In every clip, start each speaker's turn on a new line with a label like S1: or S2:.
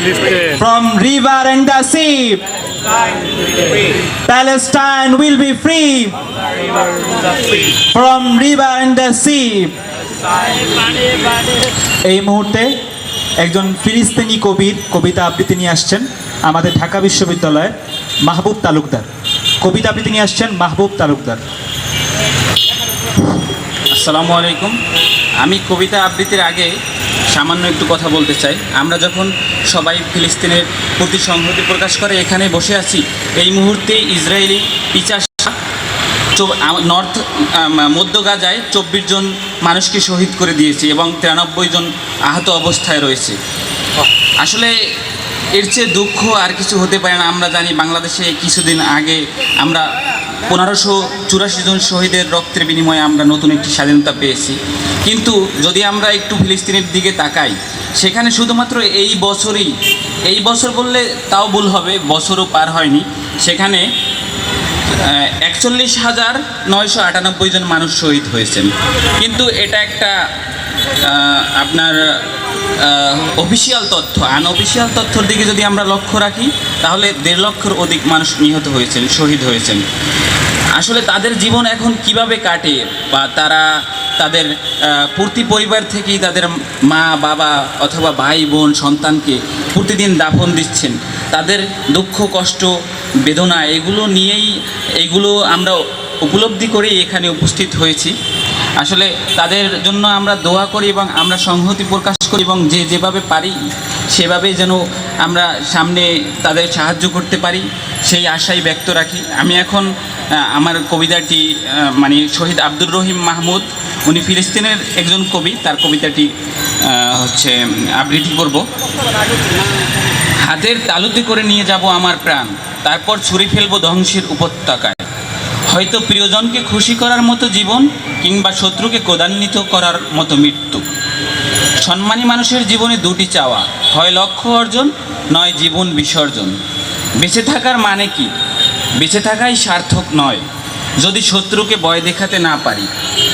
S1: Philistine.
S2: from river and the sea. Palestine will be free from river and the sea. এই মুহূর্তে একজন ফিলিস্তিনি কবির কবিতা আবৃত্তি নিয়ে আসছেন আমাদের ঢাকা বিশ্ববিদ্যালয়ের মাহবুব তালুকদার কবিতা আবৃত্তি নিয়ে আসছেন মাহবুব তালুকদার
S3: আসসালামু আলাইকুম আমি কবিতা আবৃত্তির আগে সামান্য একটু কথা বলতে চাই। আমরা যখন সবাই ফিলিস্তিনের প্রতি সংহতি প্রকাশ করে, এখানে বসে আছি, এই মুহূর্তে ইসরায়েলি পিচাস নর্থ মধ্য গাজায় চব্বিশ জন মানুষকে শহীদ করে দিয়েছে এবং তিরানব্বই জন আহত অবস্থায় রয়েছে। আসলে এর চেয়ে দুঃখ আর কিছু হতে পারে না। আমরা জানি বাংলাদেশে কিছুদিন আগে আমরা পনেরোশো চুরাশি জন শহীদের রক্তের বিনিময়ে আমরা নতুন একটি স্বাধীনতা পেয়েছি। কিন্তু যদি আমরা একটু ফিলিস্তিনের দিকে তাকাই, সেখানে শুধুমাত্র এই বছরই, এই বছর বললে তাও ভুল হবে, বছরও পার হয়নি। সেখানে একচল্লিশ হাজার নয়শো আটানব্বই জন মানুষ শহীদ হয়েছেন। কিন্তু এটা একটা আপনার অফিসিয়াল তথ্য। আনঅফিসিয়াল তথ্যর দিকে যদি আমরা লক্ষ্য রাখি, তাহলে দেড় লক্ষের অধিক মানুষ নিহত হয়েছেন, শহীদ হয়েছেন। আসলে তাদের জীবন এখন কীভাবে কাটে বা তারা তাদের প্রতি পরিবার থেকেই তাদের মা, বাবা অথবা ভাই, বোন, সন্তানকে প্রতিদিন দাফন দিচ্ছেন। তাদের দুঃখ, কষ্ট, বেদনা এগুলো নিয়েই এগুলো আমরা উপলব্ধি করেই এখানে উপস্থিত হয়েছি। আসলে তাদের জন্য আমরা দোয়া করি এবং আমরা সংহতি প্রকাশ করি এবং যে যেভাবে পারি সেভাবে যেন আমরা সামনে তাদের সাহায্য করতে পারি, সেই আশাই ব্যক্ত রাখি। আমি এখন আমার কবিতাটি মানে শহীদ আব্দুর রহিম মাহমুদ উনি ফিলিস্তিনের একজন কবি, তার কবিতাটি হচ্ছে, আবৃত্তি করব। হাতের তালুতে করে নিয়ে যাব আমার প্রাণ, তারপর ছুরি ফেলব ধ্বংসের উপত্যকায়। হয়তো প্রিয়জনকে খুশি করার মতো জীবন, কিংবা শত্রুকে ক্রোধান্বিত করার মতো মৃত্যু। সম্মানী মানুষের জীবনে দুটি চাওয়া, হয় লক্ষ্য অর্জন, নয় জীবন বিসর্জন। বেঁচে থাকার মানে কি? বেঁচে থাকাই সার্থক নয়। যদি শত্রুকে বয় দেখাতে না পারি,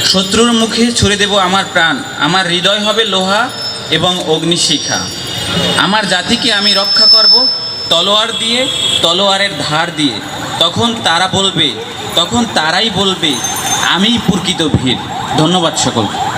S3: শত্রুর মুখে ছুড়ে দেব আমার প্রাণ, আমার হৃদয় হবে লোহা এবং অগ্নিশিখা। আমার জাতিকে আমি রক্ষা করব, তলোয়ার দিয়ে, তলোয়ারের ধার দিয়ে। তখন তারা বলবে, তখন তারাই বলবে আমি প্রকৃত ভিড় ধন্যবাদ সকলকে।